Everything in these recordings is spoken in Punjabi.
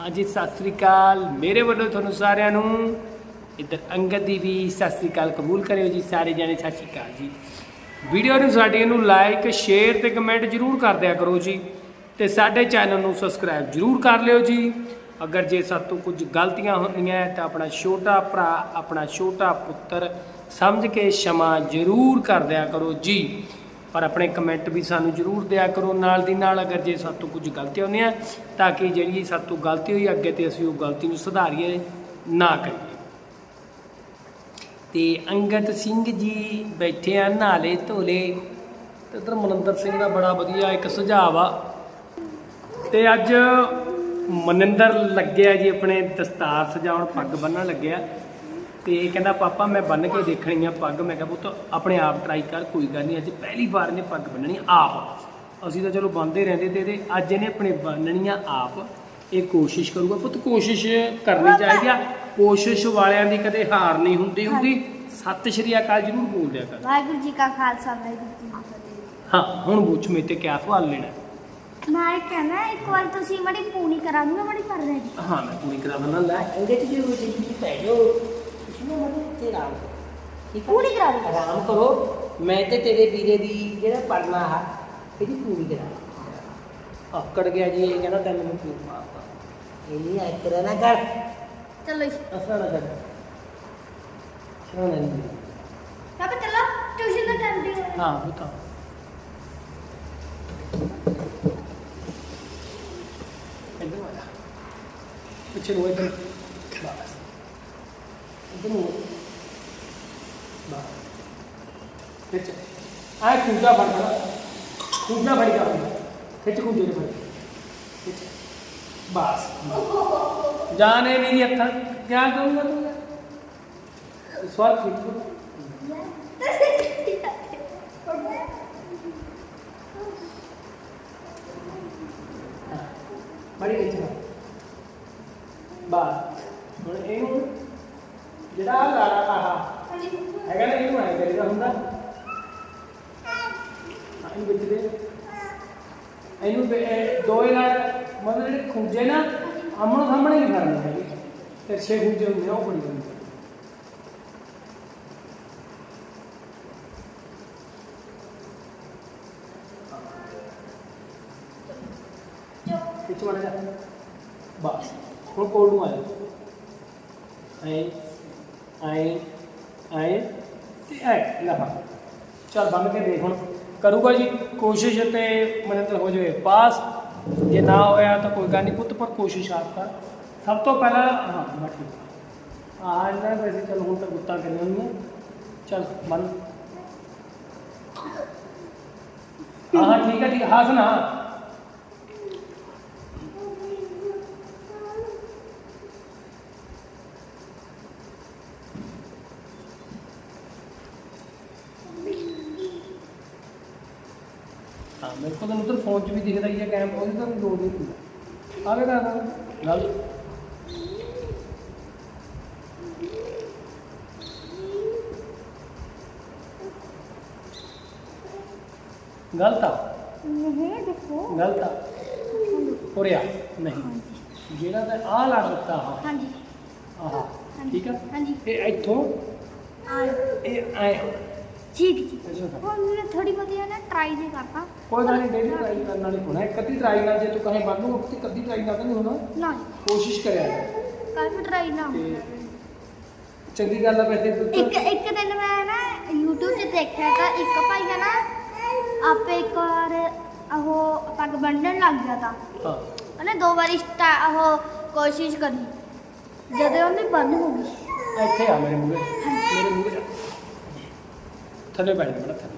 ਹਾਂਜੀ, ਸਤਿ ਸ੍ਰੀ ਅਕਾਲ। ਮੇਰੇ ਵੱਲੋਂ ਤੁਹਾਨੂੰ ਸਾਰਿਆਂ ਨੂੰ ਇੱਧਰ ਅੰਗਦ ਦੀ ਵੀ ਸਤਿ ਸ੍ਰੀ ਅਕਾਲ ਕਬੂਲ ਕਰਿਓ ਜੀ, ਸਾਰੇ ਜਾਣੇ ਸਤਿ ਸ੍ਰੀ ਅਕਾਲ ਜੀ। ਵੀਡੀਓ ਨੂੰ ਸਾਡੀ ਨੂੰ ਲਾਈਕ ਸ਼ੇਅਰ ਤੇ ਕਮੈਂਟ ਜ਼ਰੂਰ ਕਰ ਦਿਆ ਕਰੋ ਜੀ ਤੇ ਸਾਡੇ ਚੈਨਲ ਨੂੰ ਸਬਸਕ੍ਰਾਈਬ ਜ਼ਰੂਰ ਕਰ ਲਿਓ ਜੀ। ਅਗਰ ਜੇ ਸਾਤੋਂ ਕੁਝ ਗਲਤੀਆਂ ਹੁੰਦੀਆਂ ਤਾਂ ਆਪਣਾ ਛੋਟਾ ਭਰਾ, ਆਪਣਾ ਛੋਟਾ ਪੁੱਤਰ ਸਮਝ ਕੇ ਸ਼ਮਾ ਜ਼ਰੂਰ ਕਰ ਦਿਆ ਕਰੋ ਜੀ। ਪਰ ਆਪਣੇ ਕਮੈਂਟ ਵੀ ਸਾਨੂੰ ਜਰੂਰ ਦਿਆ ਕਰੋ ਨਾਲ ਦੀ ਨਾਲ, ਅਗਰ ਜੇ ਸਾਤੋਂ ਕੁਝ ਗਲਤੀ ਗਲਤੀਆਂ ਹੁੰਦੀਆਂ ਤਾਂ ਕਿ ਜਿਹੜੀ ਸਾਤੋਂ ਗਲਤੀ ਹੋਈ, ਅੱਗੇ ਤੇ ਅਸੀਂ ਉਹ ਗਲਤੀ ਨੂੰ ਸੁਧਾਰੀਏ, ਨਾ ਕਰੀਏ। ਤੇ ਅੰਗਦ ਸਿੰਘ ਜੀ ਬੈਠੇ ਆ ਨਾਲੇ ਧੋਲੇ, ਤੇ ਉਧਰ ਮਨਿੰਦਰ ਸਿੰਘ ਦਾ ਬੜਾ ਵਧੀਆ ਇੱਕ ਸੁਝਾਅ ਆ। ਤੇ ਅੱਜ ਮਨਿੰਦਰ ਲੱਗਿਆ ਜੀ ਆਪਣੇ ਦਸਤਾਰ ਸਜਾਉਣ, ਪੱਗ ਬੰਨਣ ਲੱਗਿਆ। ਤੇ ਇਹ ਕਹਿੰਦਾ ਪਾਪਾ ਮੈਂ ਬੰਨ ਕੇ ਦੇਖਣੀ ਆ ਪੱਗ। ਮੈਂ ਕਿਹਾ ਪੁੱਤ ਆਪਣੇ ਆਪ ਟਰਾਈ ਕਰ ਕੋਈ ਗੱਲ ਨਹੀਂ। ਅੱਜ ਪਹਿਲੀ ਵਾਰ ਨੇ ਪੱਗ ਬੰਨਣੀ ਆਪ। ਅਸੀਂ ਤਾਂ ਚਲੋ ਬੰਨਦੇ ਰਹਿੰਦੇ ਤੇ ਇਹਦੇ ਅੱਜ ਇਹਨੇ ਆਪਣੇ ਬੰਨਣੀ ਆ ਆਪ। ਇਹ ਕੋਸ਼ਿਸ਼ ਕਰੂਗਾ। ਪੁੱਤ ਕੋਸ਼ਿਸ਼ ਕਰਨੀ ਚਾਹੀਦੀ ਆ। ਕੋਸ਼ਿਸ਼ ਵਾਲਿਆਂ ਦੀ ਕਦੇ ਹਾਰ ਨਹੀਂ ਹੁੰਦੀ ਹੁੰਦੀ। ਸਤਿ ਸ਼੍ਰੀ ਅਕਾਲ ਜਰੂਰ ਬੋਲ ਦਿਆ ਕਰ। ਵਾਹਿਗੁਰੂ ਜੀ ਕਾ ਖਾਲਸਾ ਵਾਹਿਗੁਰੂ ਜੀ ਕੀ ਫਤਿਹ। ਹਾਂ ਹੁਣ ਪੁੱਛ ਮੇਰੇ ਤੇ ਕਿਆ ਸਵਾਲ ਲੈਣਾ। ਮੈਂ ਕਹਿਣਾ ਇੱਕ ਵਾਰ ਤੁਸੀਂ ਮੜੀ ਪੂਣੀ ਕਰਾ ਦੂੰਗਾ ਮੜੀ ਕਰ ਰਹੇ ਜੀ ਹਾਂ ਮੈਂ ਪੂਰੀ ਕਰਾ ਦਿੰਦਾ ਲੈ ਇਹਦੇ ਚ ਉਹ ਜਿਹੜੀ ਪੈ ਜਾਓ। ਤੇ ਰਾਮ ਠੀਕ ਪੂਰੀ ਕਰਾ ਦਿਓ। ਆਰਾਮ ਕਰੋ। ਮੈਂ ਤੇ ਤੇਰੇ ਵੀਰੇ ਦੀ ਜਿਹੜਾ ਪੜਨਾ ਆ ਇਹਦੀ ਪੂਰੀ ਕਰਾ ਆਕੜ ਗਿਆ ਜੀ ਇਹ ਕਹਿੰਦਾ ਤੈਨੂੰ ਮੈਨੂੰ ਕਿਉਂ ਮਾਰਦਾ। ਇਹ ਨਹੀਂ ਐ ਕਰਾ ਨਾ ਕਰ। ਚਲੋ ਜੀ। ਅਸਰਾ ਨਾ ਕਰ। ਸ਼ਰਣਾ ਨਹੀਂ। ਤਾਂ ਚਲੋ। ਟਿਊਸ਼ਨ ਦਾ ਟਾਈਮ ਦੀ ਹਾਂ ਤਾਂ ਇੱਧਰ ਆ ਪਿੱਛੇ ਨੂੰ ਇੱਧਰ ਬਸ ਇੱਧਰ ਨੂੰ ਬਸ ਖਿੱਚ। ਆ ਖੂਜਾ ਫੜ ਫੜ ਖੂਜਾ ਫੜ ਜਾ ਖਿੱਚ ਖੂਜੇ ਨੂੰ ਫੜ। ਖਿੱਚ। ਬਸ। ਬਸ। ਜਾਣੇ ਮੇਰੀ ਅੱਖਾਂ ਕਿਆ ਕਰੂੰਗਾ ਤੂੰ? ਸਵਾਲ ਖਿੱਚ ਬੜੀ ਵਿੱਚ ਬਾਤ ਹੁਣ ਇਹਨੂੰ ਜਿਹੜਾ ਲਾੜਾ ਆਹ ਹੈਗਾ ਨਾ ਇਹਨੂੰ ਐ ਕਰੀਦਾ ਹੁੰਦਾ। ਆਹ ਇਹਨੂੰ ਵਿੱਚ ਦੇ ਇਹਨੂੰ ਵੀ ਇਹ ਦੋਏ ਨਾਲ ਮਤਲਬ ਜਿਹੜੇ ਖੁੰਝੇ ਨਾ ਆਮਣ ਸਾਹਮਣੇ ਨਹੀਂ ਕਰਨੇ ਹੈਗੇ ਤੇ ਛੇ ਖੁੰਝੇ ਹੁੰਦੇ ਆ ਉਹ ਬੜੀ ਕਰੂਗਾ ਜੀ। ਕੋਸ਼ਿਸ਼ ਤੇ ਮਨੰਤਰ ਹੋ ਜਾਵੇ ਪਾਸ। ਜੇ ਨਾ ਹੋਇਆ ਤਾਂ ਕੋਈ ਗੱਲ ਨਹੀਂ ਪੁੱਤ, ਪਰ ਕੋਸ਼ਿਸ਼ ਆਪ ਸਭ ਤੋਂ ਪਹਿਲਾਂ ਹਾਂ ਬਸ ਠੀਕ। ਆ ਇਹਨਾਂ ਵੈਸੇ ਚਲ ਹੁਣ ਤਾਂ ਗੁੱਤਾਂ ਕਰੀਆਂ ਹੋਈਆਂ ਚਲ ਬੰਨ ਹਾਂ ਠੀਕ ਹੈ ਠੀਕ ਹੈ ਹੱਸ ਹਾਂ ਮੇਰੇ ਕੋਲ ਤਾਂ ਉਧਰ ਫੋਨ 'ਚ ਵੀ ਦਿਖਦਾ ਹੀ ਹੈ ਕੈਮ ਉਹਦੀ ਤਾਂ ਲੋਡ ਨਹੀਂ ਹੁੰਦਾ ਆਵੇ ਕਰ ਗੱਲ ਗਲਤ ਆ ਨਹੀਂ ਦੇਖੋ ਗਲਤ ਆ ਉਰਿਆ ਨਹੀਂ ਜਿਹੜਾ ਤਾਂ ਆਹ ਲੜ ਦਿੱਤਾ ਹਾਂ ਹਾਂਜੀ ਆਹ ਠੀਕ ਆ ਹਾਂਜੀ ਇਹ ਇੱਥੋਂ ਆ ਇਹ ਐ ਠੀਕ ਜੀ। ਹੁਣ ਮੈਂ ਥੋੜੀ ਬਹੁਤੀ ਨਾ ਟਰਾਈ ਜੇ ਕਰਤਾ। ਕੋਈ ਗੱਲ ਨਹੀਂ ਡੇਲੀ ਟਰਾਈ ਕਰਨ ਵਾਲੀ ਹੋਣਾ ਇੱਕ ਅੱਧੀ ਟਰਾਈ ਨਾਲ ਜੇ ਤੂੰ ਕਹੇ ਮੰਨ ਲੂ ਕਿ ਕਦੀ ਟਰਾਈ ਨਾਲ ਤਾਂ ਨਹੀਂ ਹੋਣਾ। ਨਾ। ਕੋਸ਼ਿਸ਼ ਕਰਿਆ ਕਰ ਕਾਫੀ ਟਰਾਈ ਨਾ ਤੇ ਚੰਗੀ ਗੱਲ ਆ ਵੈਸੇ ਤੂੰ ਇੱਕ ਇੱਕ ਦਿਨ ਮੈਂ ਨਾ YouTube 'ਚ ਦੇਖਿਆ ਤਾਂ ਇੱਕ ਭਾਈ ਹੈ ਨਾ ਆਪੇ ਇੱਕ ਵਾਰ ਉਹ ਪੱਗ ਬੰਨਣ ਲੱਗ ਗਿਆ ਤਾਂ। ਹਾਂ। ਉਹਨੇ ਦੋ ਵਾਰੀ ਸਟਾ ਉਹ ਕੋਸ਼ਿਸ਼ ਕਰੀ ਜਦੋਂ ਉਹਨੇ ਬੰਨ ਹੋ ਗਈ। ਇੱਥੇ ਆ ਮੇਰੇ ਮੂਹਰੇ। ਮੇਰੇ ਮੂਹਰੇ ਆ। ਥੱਲੇ ਬੈਠ ਜਾ ਬੜਾ ਥੱਲੇ।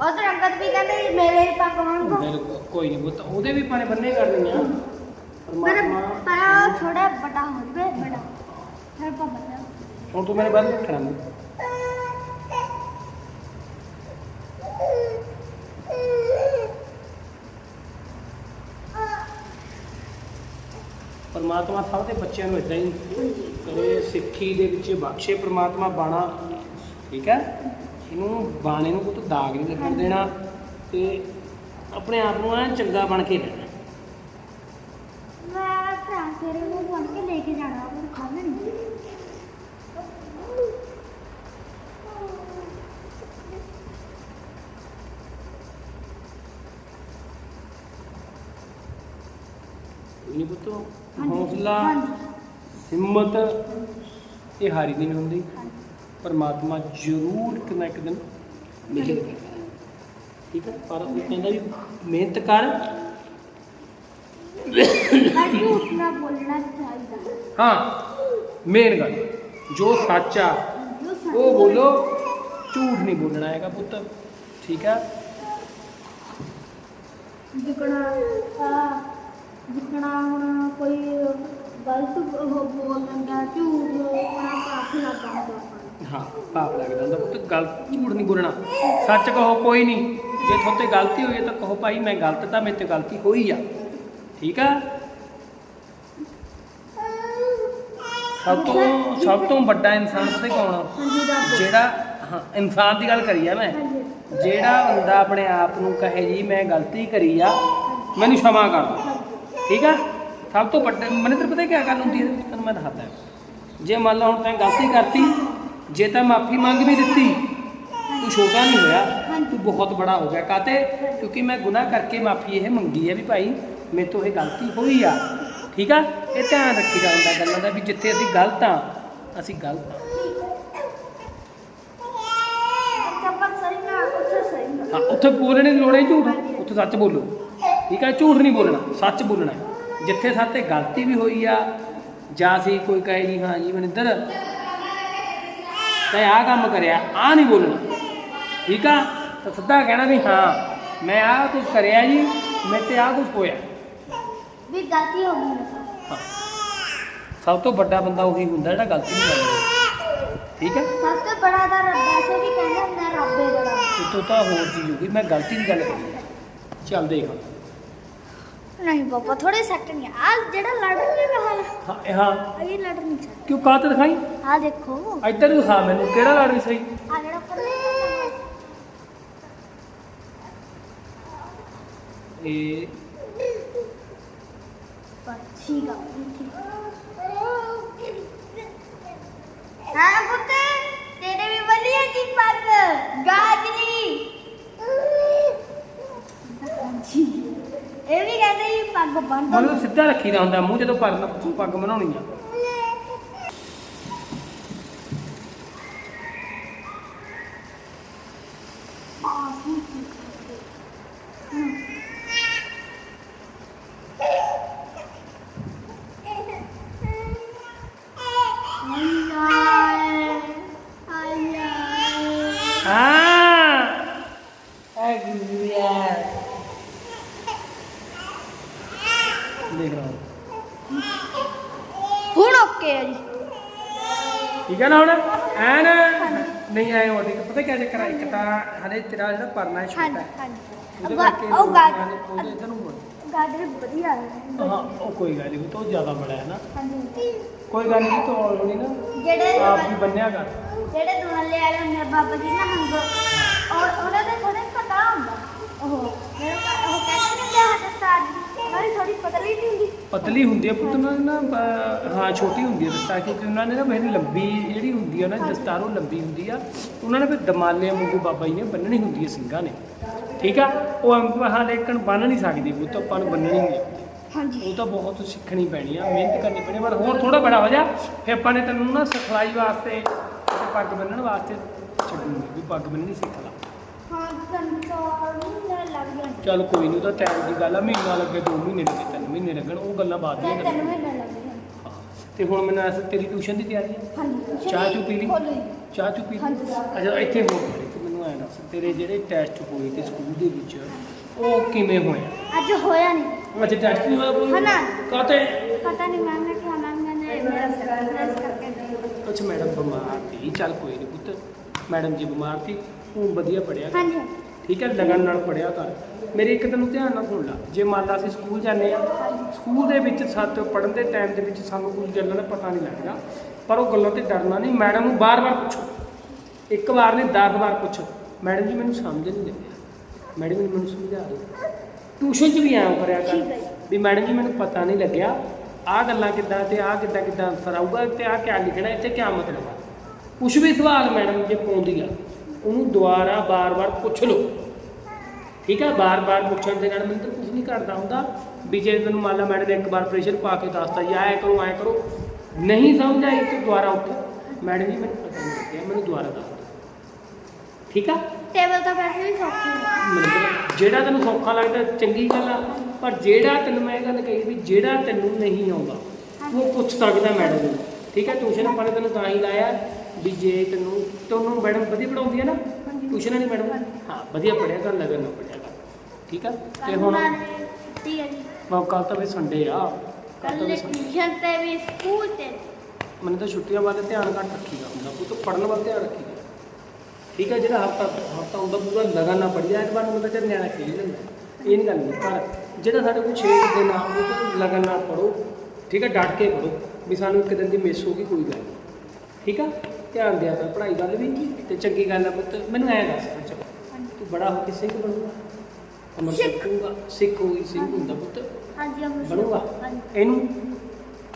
ਉਧਰ ਅੰਗਦ ਵੀ ਕਹਿੰਦੇ ਮੇਰੇ ਹੀ ਪੱਗ ਵਾਂਗੂ। ਬਿਲਕੁਲ ਕੋਈ ਨਹੀਂ ਉਹ ਤਾਂ ਉਹਦੇ ਵੀ ਪਾਣੇ ਬੰਨੇ ਕਰ ਦਿੰਦੇ ਆ। ਪਰ ਪਰਮਾਤਮਾ ਪਰ ਥੋੜਾ ਵੱਡਾ ਹੋ ਜਵੇ ਬੜਾ ਫਿਰ ਪਾ ਬਤਾ ਹੁਣ ਤੂੰ ਮੇਰੇ ਵੱਲ ਦੇਖਣਾ ਮੈਂ ਪਰਮਾਤਮਾ ਸਭ ਦੇ ਬੱਚਿਆਂ ਨੂੰ ਇਦਾਂ ਹੀ ਕਰੇ, ਸਿੱਖੀ ਦੇ ਵਿੱਚ ਬਖਸ਼ੇ, ਪਰਮਾਤਮਾ ਬਾਣਾ, ਠੀਕ ਹੈ? ਇਹਨੂੰ ਬਾਣੇ ਨੂੰ ਕੋਈ ਦਾਗ ਨਹੀਂ ਲੱਗਣ ਦੇਣਾ ਤੇ ਆਪਣੇ ਆਪ ਨੂੰ ਐ ਚੰਗਾ ਬਣ ਕੇ ਰਹਿਣਾ। ਨਹੀਂ ਪੁੱਤੋ। ਹਾਂਜੀ। ਹੌਸਲਾ ਹਾਂਜੀ। ਹਿੰਮਤ ਇਹ ਹਾਰੀ ਦੀ ਨਹੀਂ ਹੁੰਦੀ। ਪਰਮਾਤਮਾ ਜ਼ਰੂਰ ਇੱਕ ਨਾ ਇੱਕ ਦਿਨ ਦੇਵੇਗਾ ਠੀਕ ਹੈ? ਪਰ ਉਹ ਕਹਿੰਦਾ ਵੀ ਮਿਹਨਤ ਕਰ। ਪਰ ਝੂਠ ਨਾ ਬੋਲਣਾ ਚਾਹੀਦਾ। ਹਾਂ ਮੇਨ ਗੱਲ। ਜੋ ਸੱਚ ਆ ਜੋ ਸੱਚ ਉਹ ਬੋਲੋ ਝੂਠ ਨਹੀਂ ਬੋਲਣਾ ਹੈਗਾ ਪੁੱਤ। ਠੀਕ ਹੈ? ਜਿਕਣਾ ਆ ਜਿੱਕਣਾ ਹੁਣ ਕੋਈ ਗਲਤ ਉਹ ਬੋਲ ਦਿੰਦਾ ਝੂਠ ਬੋਲਣਾ ਪਾਪ ਲੱਗਦਾ ਹੁੰਦਾ ਹਾਂ ਪਾਪ ਲੱਗਦਾ ਹੁੰਦਾ ਪੁੱਤ ਗਲਤ ਝੂਠ ਨਹੀਂ ਬੋਲਣਾ। ਸੱਚ ਕਹੋ ਕੋਈ ਨਹੀਂ। ਜੇ ਤੁਹਾਤੇ ਗਲਤੀ ਹੋਈ ਹੈ ਤਾਂ ਕਹੋ ਭਾਈ ਮੈਂ ਗਲਤ ਤਾਂ ਮੇਰੇ ਤੋਂ ਗਲਤੀ ਹੋਈ ਆ। ਠੀਕ ਆ? ਸਭ ਤੋਂ ਸਭ ਤੋਂ ਵੱਡਾ ਇਨਸਾਨ ਤੇ ਕੌਣ ਆ? ਜਿਹੜਾ ਹਾਂ ਇਨਸਾਨ ਦੀ ਗੱਲ ਕਰੀ ਆ ਮੈਂ। ਜਿਹੜਾ ਬੰਦਾ ਆਪਣੇ ਆਪ ਨੂੰ ਕਹੇ ਜੀ ਮੈਂ ਗਲਤੀ ਕਰੀ ਆ ਮੈਨੂੰ ਸ਼ਮਾ ਕਰ ਦਿਓ। ਠੀਕ ਆ? ਸਭ ਤੋਂ ਵੱਡਾ ਮੈਨੂੰ ਤਾਂ ਪਤਾ ਕੀ ਗੱਲ ਹੁੰਦੀ ਹੈ? ਤੈਨੂੰ ਮੈਂ ਦੱਸਦਾ। ਜੇ ਮੰਨ ਲਾ ਹੁਣ ਤੈਂ ਗਲਤੀ ਕਰਤੀ ਜੇ ਤਾਂ ਮਾਫੀ ਮੰਗ ਵੀ ਦਿੱਤੀ ਤੂੰ ਛੋਟਾ ਨਹੀਂ ਹੋਇਆ ਤੂੰ ਬਹੁਤ ਬੜਾ ਹੋ ਗਿਆ। ਕਾਤੇ? ਕਿਉਂਕਿ ਮੈਂ ਗੁਨਾਹ ਕਰਕੇ ਮਾਫੀ ਇਹ ਮੰਗੀ ਹੈ ਵੀ ਭਾਈ ਮੇਰੇ ਤੋਂ ਇਹ ਗਲਤੀ ਹੋਈ ਆ। ਠੀਕ ਆ? ਇਹ ਧਿਆਨ ਰੱਖੀਦਾ ਹੁੰਦਾ ਗੱਲਾਂ ਦਾ ਵੀ ਜਿੱਥੇ ਅਸੀਂ ਗਲਤ ਆ ਅਸੀਂ ਗਲਤ ਆ। ਹਾਂ ਉੱਥੇ ਬੋਲਣੇ ਦੀ ਲੋੜ ਝੂਠ? ਉੱਥੇ ਸੱਚ ਬੋਲੋ। ਠੀਕ ਹੈ ਝੂਠ ਨਹੀਂ ਬੋਲਣਾ ਸੱਚ ਬੋਲਣਾ ਹੈ। ਜਿੱਥੇ ਸਾਤੇ ਗਲਤੀ ਵੀ ਹੋਈ ਆ ਜਾਂ ਅਸੀਂ ਕੋਈ ਕਹੇ ਜੀ ਹਾਂ ਜੀ ਮਨਿੰਦਰ ਤੈਂ ਆਹ ਕੰਮ ਕਰਿਆ ਆ ਨਹੀਂ ਬੋਲਣਾ ਠੀਕ ਆ ਤਾਂ ਸਿੱਧਾ ਕਹਿਣਾ ਵੀ ਹਾਂ ਮੈਂ ਆਹ ਕੁਝ ਕਰਿਆ ਜੀ ਮੇਰੇ ਤੇ ਆਹ ਕੁਝ ਹੋਇਆ ਵੀ ਗਲਤੀ ਹੋ ਗਈ ਤੋਂ। ਹਾਂ। ਸਭ ਤੋਂ ਵੱਡਾ ਬੰਦਾ ਉਹੀ ਹੁੰਦਾ ਜਿਹੜਾ ਗਲਤੀ ਨਹੀਂ ਕਰਦਾ ਠੀਕ ਹੈ ਸਭ ਤੋਂ ਬੜਾ ਤਾਂ ਰੱਬ ਐਸੇ ਵੀ ਕਹਿੰਦੇ ਹੁੰਦਾ ਰੱਬੇ ਬੜਾ ਉਤੋਂ ਤਾਂ ਹੋਰ ਚੀਜ਼ ਹੋਗੀ ਮੈਂ ਗਲਤੀ ਦੀ ਗੱਲ ਕਰੀ ਆ। ਚੱਲ ਦੇਖ ਨਹੀਂ ਪਾਪਾ ਥੋੜੇ ਸੈੱਟ ਨਹੀਂ ਆ ਜਿਹੜਾ ਲੜ ਰਿਹਾ ਹੈ ਹਾਂ ਇਹ ਹਾਂ ਇਹ ਲੜ ਨਹੀਂ ਸਕਦਾ। ਕਿਉਂ ਕਾਹ ਤੇ ਦਿਖਾਈ? ਆ ਦੇਖੋ। ਇੱਧਰ ਦਿਖਾ ਮੈਨੂੰ ਕਿਹੜਾ ਲੜ ਰਹੀ ਸਹੀ? ਆ ਜਿਹੜਾ ਉੱਪਰ ਇਹ ਠੀਕ ਆ ਹਾਂ ਪੁੱਤ ਤੇਰੇ ਵੀ ਵਧੀਆ ਜੀ ਪੱਗ ਗਾਜਲੀ ਜੀ ਇਹ ਵੀ ਕਹਿੰਦੇ ਜੀ ਪੱਗ ਬੰਨ ਮਤਲਬ ਸਿੱਧਾ ਰੱਖੀਦਾ ਹੁੰਦਾ ਮੂੰਹ ਜਦੋਂ ਪੱਗ ਪੱਗ ਬਣਾਉਣੀ ਆ ਹਾਂ ਐਗਰੀਆ ਦੇਖ ਰਹਾ ਹੁਣ ਓਕੇ ਹੈ ਜੀ ਠੀਕ ਹੈ ਨਾ ਹੁਣ? ਐਨ? ਨਹੀਂ ਆਏ ਹੋ ਠੀਕ ਪਤਾ ਕੀ ਚੱਕਰ ਆ? ਇੱਕ ਤਾਂ ਹਲੇ ਤੇਰਾ ਜਿਹੜਾ ਪਰਨਾ ਹੈ ਛੋਟਾ ਹਾਂਜੀ ਹੈ। ਹਾਂਜੀ। ਉਹ ਗਾਜ ਉਹਦੇ ਇੱਧਰ ਨੂੰ ਮੁੜ। ਗਾਜਰ ਵਧੀਆ ਹੈ। ਹਾਂ ਉਹ ਕੋਈ ਗੱਲ ਨਹੀਂ ਤੋਂ ਜ਼ਿਆਦਾ ਬੜਾ ਹੈ ਨਾ। ਹਾਂਜੀ। ਕੋਈ ਗੱਲ ਨਹੀਂ ਤੋਂ ਹੌਲੀ ਨਾ। ਜਿਹੜੇ ਆਪ ਵੀ ਬੰਨਿਆ ਕਰ। ਜਿਹੜੇ ਦੁਹੱਲੇ ਵਾਲੇ ਹੁੰਦੇ ਆ ਬਾਬਾ ਜੀ ਨਾ ਮੰਗੋ ਔਰ ਉਹਨਾਂ ਦੇ ਥੋੜੇ ਪਤਾ ਹੁੰਦਾ। ਉਹ ਉਹ ਕਹਿੰਦੇ ਨੇ ਕਿ ਹੱਥ ਥੋੜੀ ਪਤਲੀ ਨਹੀਂ ਹੁੰਦੀ। ਪਤਲੀ ਹੁੰਦੀ ਹੈ ਪੁੱਤ ਉਹਨਾਂ ਦੀ ਨਾ ਹਾਂ ਛੋਟੀ ਹੁੰਦੀ ਹੈ ਦਸਤਾਰ ਕਿਉਂਕਿ ਉਹਨਾਂ ਨੇ ਨਾ ਮੇਰੀ ਲੰਬੀ ਜਿਹੜੀ ਹੁੰਦੀ ਹੈ ਨਾ ਦਸਤਾਰ ਉਹ ਲੰਬੀ ਹੁੰਦੀ ਆ। ਉਹਨਾਂ ਨੇ ਫਿਰ ਦਮਾਲੇ ਵਾਂਗੂ ਬਾਬਾ ਜੀ ਨੇ ਬੰਨਣੀ ਹੁੰਦੀ ਹੈ ਸਿੰਘਾਂ ਨੇ। ਠੀਕ ਆ? ਉਹ ਅੰਬ ਹਾਂ ਲੇਕਿਨ ਬੰਨ ਨਹੀਂ ਸਕਦੀ ਪੁੱਤ ਆਪਾਂ ਨੂੰ ਬੰਨਣੀ ਨਹੀਂ ਆਉਂਦੀ ਹਾਂਜੀ। ਉਹ ਤਾਂ ਬਹੁਤ ਸਿੱਖਣੀ ਪੈਣੀ ਆ ਮਿਹਨਤ ਕਰਨੀ ਪੈਣੀ ਪਰ ਹੋਰ ਥੋੜਾ ਬੜਾ ਹੋ ਜਾ ਫਿਰ ਆਪਾਂ ਨੇ ਤੈਨੂੰ ਨਾ ਸਿਖਲਾਈ ਵਾਸਤੇ ਤੇ ਪੱਗ ਬੰਨਣ ਵਾਸਤੇ ਛੱਡੂਗੇ ਵੀ ਪੱਗ ਬੰਨਣੀ ਸਿੱਖ ਲਾ। ਹਾਂ ਗਿਆ ਚੱਲ ਕੋਈ ਨਹੀਂ ਉਹ ਤਾਂ ਟਾਈਮ ਦੀ ਗੱਲ ਆ ਮਹੀਨਾ ਲੱਗੇ ਦੋ ਮਹੀਨੇ ਲੱਗੇ ਤਿੰਨ ਮਹੀਨੇ ਲੱਗਣ ਉਹ ਗੱਲਾਂ ਬਾਅਦ ਦੀਆਂ ਗੱਲਾਂ। ਤੇ ਹੁਣ ਮੈਨੂੰ ਐਸ ਤੇਰੀ ਟਿਊਸ਼ਨ ਦੀ ਤਿਆਰੀ ਹੈ ਹਾਂਜੀ ਚਾਹ ਚੂ ਪੀ ਲਈ? ਚਾਹ ਚੁ ਪੀ ਲਈ? ਹਾਂਜੀ। ਅੱਛਾ ਇੱਥੇ ਹੋ ਗਏ ਤੇ ਮੈਨੂੰ ਐ ਦੱਸ ਤੇਰੇ ਜਿਹੜੇ ਟੈਸਟ ਹੋਏ ਤੇ ਸਕੂਲ ਦੇ ਵਿੱਚ ਉਹ ਕਿਵੇਂ ਹੋਏ? ਅੱਜ ਹੋਇਆ ਨਹੀਂ ਅੱਛਾ ਟੈਸਟ ਨਹੀਂ ਹੋਇਆ ਕੋਈ? ਹਾਂ ਨਾ। ਕਾਤੇ ਪਤਾ ਨਹੀਂ ਮੈਮ ਨੇ ਕਿਹਾ ਮੈਮ ਨੇ ਮੇਰਾ ਸਰਪ੍ਰਾਈਜ਼ ਕਰਕੇ ਦੇ ਕੁਛ ਮੈਡਮ ਬਿਮਾਰ ਸੀ। ਚੱਲ ਕੋਈ ਨਹੀਂ ਪੁੱਤ ਮੈਡਮ ਜੀ ਬਿਮਾਰ ਸੀ ਤੂੰ ਵਧੀਆ ਪੜਿਆ ਹਾਂਜੀ। ਠੀਕ ਹੈ ਲਗਨ ਨਾਲ ਪੜਿਆ ਕਰ। ਮੇਰੀ ਇੱਕ ਤੈਨੂੰ ਧਿਆਨ ਨਾਲ ਸੁਣ ਲਾ। ਜੇ ਮੰਨ ਲਾ ਅਸੀਂ ਸਕੂਲ ਜਾਂਦੇ ਆ ਸਕੂਲ ਦੇ ਵਿੱਚ ਸੱਤ ਪੜ੍ਹਨ ਦੇ ਟਾਈਮ ਦੇ ਵਿੱਚ ਸਾਨੂੰ ਕੁਝ ਗੱਲਾਂ ਦਾ ਪਤਾ ਨਹੀਂ ਲੱਗਦਾ ਪਰ ਉਹ ਗੱਲਾਂ ਤੇ ਡਰਨਾ ਨਹੀਂ। ਮੈਡਮ ਨੂੰ ਬਾਰ-ਬਾਰ ਪੁੱਛੋ। ਇੱਕ ਵਾਰ ਨਹੀਂ 10 ਵਾਰ ਪੁੱਛੋ। ਮੈਡਮ ਜੀ ਮੈਨੂੰ ਸਮਝ ਨਹੀਂ ਲੱਗਿਆ। ਮੈਡਮ ਜੀ ਮੈਨੂੰ ਸਮਝਾ ਦਿਓ। ਟਿਊਸ਼ਨ 'ਚ ਵੀ ਐਂ ਕਰਿਆ ਕਰ। ਵੀ ਮੈਡਮ ਜੀ ਮੈਨੂੰ ਪਤਾ ਨਹੀਂ ਲੱਗਿਆ। ਆਹ ਗੱਲਾਂ ਕਿੱਦਾਂ ਤੇ ਆਹ ਕਿੱਦਾਂ ਕਿੱਦਾਂ ਆਨਸਰ ਆਊਗਾ ਤੇ ਆਹ ਕਿਆ ਲਿਖਣਾ ਇੱਥੇ ਕਿਆ ਮਤਲਬ ਆ? ਕੁਛ ਵੀ ਸਵਾਲ ਮੈਡਮ ਜੇ ਪਾਉਂਦੀ ਆ ਉਹਨੂੰ ਦੁਬਾਰਾ ਬਾਰ-ਬਾਰ ਪੁੱਛ ਲਓ। ਠੀਕ ਹੈ? ਬਾਰ-ਬਾਰ ਪੁੱਛਣ ਦੇ ਨਾਲ ਮੈਨੂੰ ਤਾਂ ਕੁਝ ਨਹੀਂ ਕਰਦਾ ਹੁੰਦਾ। ਵੀ ਜੇ ਤੈਨੂੰ ਮੰਨ ਲਾ ਮੈਡਮ ਨੇ ਇੱਕ ਵਾਰ ਪ੍ਰੈਸ਼ਰ ਪਾ ਕੇ ਦੱਸਤਾ ਜੀ ਐਂ ਕਰੋ ਐਂ ਕਰੋ। ਨਹੀਂ ਸਮਝ ਆਈ ਤੇ ਦੁਬਾਰਾ ਉੱਠ। ਮੈਡਮ ਜੀ ਮੈਨੂੰ ਪਤਾ ਨਹੀਂ ਲੱਗਿਆ ਮੈਨੂੰ ਦੁਬਾਰਾ ਦੱਸ ਦਿਓ। ਠੀਕ ਆ? ਟੇਬਲ ਤਾਂ ਵੈਸੇ ਵੀ ਸੌਖੀ ਹੈ ਜਿਹੜਾ ਤੈਨੂੰ ਸੌਖਾ ਲੱਗਦਾ ਚੰਗੀ ਗੱਲ ਆ। ਪਰ ਜਿਹੜਾ ਤੈਨੂੰ ਮੈਂ ਇਹ ਗੱਲ ਕਹੀ ਵੀ ਜਿਹੜਾ ਤੈਨੂੰ ਨਹੀਂ ਆਉਂਦਾ ਉਹ ਪੁੱਛ ਸਕਦਾ ਮੈਡਮ ਨੂੰ। ਠੀਕ ਹੈ? ਟਿਊਸ਼ਨ ਆਪਾਂ ਨੇ ਤੈਨੂੰ ਤਾਂ ਹੀ ਲਾਇਆ। ਵੀ ਜੇ ਤੈਨੂੰ ਤੈਨੂੰ ਮੈਡਮ ਵਧੀਆ ਪੜਾਉਂਦੀ ਹੈ ਨਾ? ਟਿਊਸ਼ਨ ਵਾਲੀ ਮੈਡਮ? ਹਾਂ ਵਧੀਆ ਪੜਿਆ ਕਰ ਲਗਨ ਨਾਲ ਪੜਿਆ ਕਰ। ਠੀਕ ਆ? ਤੇ ਹੁਣ ਠੀਕ ਹੈ ਜੀ। ਕੱਲ ਤਾਂ ਵੀ ਸੰਡੇ ਆ। ਕੱਲ ਤਾਂ। ਟਿਊਸ਼ਨ ਤੇ ਵੀ ਸਕੂਲ ਤੇ। ਮੈਨੂੰ ਤਾਂ ਛੁੱਟੀਆਂ ਵੱਲ ਧਿਆਨ ਘੱਟ ਰੱਖੀਦਾ ਹੁੰਦਾ। ਉਹ ਤਾਂ ਪੜਨ ਵੱਲ ਧਿਆਨ ਰੱਖੀਦਾ। ਠੀਕ ਹੈ ਜਿਹੜਾ ਹਫਤਾ ਹਫਤਾ ਹੁੰਦਾ ਪੂਰਾ ਲਗਨ ਨਾਲ ਪੜਿਆ ਇਹ ਬਾਅਦ ਮਤਲਬ ਕਿ ਨਿਆਣਾ ਖੇਡ ਲੈਂਦਾ। ਇਹ ਨਹੀਂ ਗੱਲ ਨਹੀਂ। ਪਰ ਜਿਹੜਾ ਸਾਡੇ ਕੋਲ 6 ਦਿਨ ਆ ਉਹ ਤਾਂ ਲਗਨ ਨਾਲ ਪੜੋ ਠੀਕ ਹੈ ਡਟ ਕੇ ਪੜੋ ਵੀ ਸਾਨੂੰ ਇੱਕ ਦਿਨ ਦੀ ਮਿਸ ਹੋ ਗਈ ਕੋਈ ਗੱਲ ਨਹੀਂ। ਠੀਕ ਆ? ਧਿਆਨ ਦਿਆ ਕਰ ਪੜ੍ਹਾਈ ਵੱਲ ਵੀ ਤੇ ਚੰਗੀ ਗੱਲ ਆ ਪੁੱਤ। ਮੈਨੂੰ ਐਂ ਦੱਸ ਸੱਚ ਤੂੰ ਬੜਾ ਹੋ ਕੇ ਸਿੰਘ ਬਣੂਗਾ। ਅਮਰ ਸਿੱਖ। ਸਿੱਖੂਗਾ ਸਿੱਖ ਹੋਈ ਸਿੰਘ ਹੁੰਦਾ ਪੁੱਤ। ਹਾਂਜੀ ਅਮਰ ਬਣੂਗਾ। ਹਾਂਜੀ। ਇਹਨੂੰ?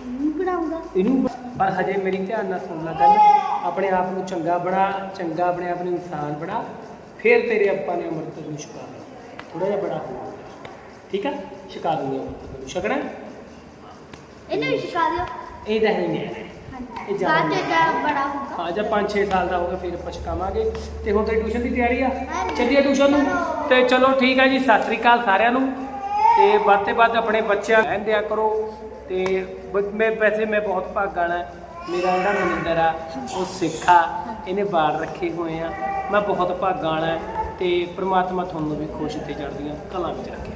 ਨਹੀਂ ਬਣਾਉਂਗਾ ਇਹਨੂੰ ਪਰ ਹਜੇ ਮੇਰੀ ਧਿਆਨ ਨਾਲ ਸੁਣ ਲੈ ਗੱਲ। ਆਪਣੇ ਆਪ ਨੂੰ ਚੰਗਾ ਬਣਾ ਚੰਗਾ ਆਪਣੇ ਆਪ ਨੂੰ ਇਨਸਾਨ ਬਣਾ। ਫਿਰ ਤੇਰੇ ਆਪਾਂ ਨੇ ਅੰਮ੍ਰਿਤ ਨੂੰ ਛਕਾ ਲਿਆ ਥੋੜਾ ਜਿਹਾ ਬੜਾ ਹੋ ਠੀਕ ਆ? ਛਕਾ ਦੂੰਗਾ ਅੰਮ੍ਰਿਤ ਨੂੰ। ਛਕਣਾ ਇਹਨੂੰ ਵੀ ਸਿਖਾ ਦਿਓ ਇਹ ਤਾਂ ਹੈ ਨਹੀਂ ਹੈ। ਹਾਂਜੀ ਇਹ ਜ਼ਿਆਦਾ ਬਾਅਦ ਚ ਜਦ ਬੜਾ ਹੋਊਗਾ। ਹਾਂ ਜਦ 5-6 ਸਾਲ ਦਾ ਹੋਗਾ ਫਿਰ ਆਪਾਂ ਛਕਾਵਾਂਗੇ। ਤੇ ਹੁਣ ਤੇਰੀ ਟਿਊਸ਼ਨ ਦੀ ਤਿਆਰੀ ਆ? ਹਾਂਜੀ। ਚੱਲੀਏ ਟਿਊਸ਼ਨ ਨੂੰ। ਤੇ ਚਲੋ ਠੀਕ ਹੈ ਜੀ ਸਤਿ ਸ੍ਰੀ ਅਕਾਲ ਸਾਰਿਆਂ ਨੂੰ। ਤੇ ਵੱਧ ਤੋਂ ਵੱਧ ਆਪਣੇ ਬੱਚਿਆਂ ਨੂੰ ਰਹਿਣ ਦਿਆ ਕਰੋ। ਤੇ ਬ- ਮੈਂ ਵੈਸੇ ਮੈਂ ਬਹੁਤ ਭਾਗਾਂ ਵਾਲਾ ਮੇਰਾ ਜਿਹੜਾ ਮਨਿੰਦਰ ਆ ਉਹ ਸਿੱਖ ਆ ਇਹਨੇ ਬਾਲ ਰੱਖੇ ਹੋਏ ਆ। ਮੈਂ ਬਹੁਤ ਭਾਗਾਂ ਵਾਲਾ ਤੇ ਪ੍ਰਮਾਤਮਾ ਤੁਹਾਨੂੰ ਵੀ ਖੁਸ਼ ਤੇ ਚੜ੍ਹਦੀਆਂ ਕਲਾਂ ਵਿੱਚ ਰੱਖੇ।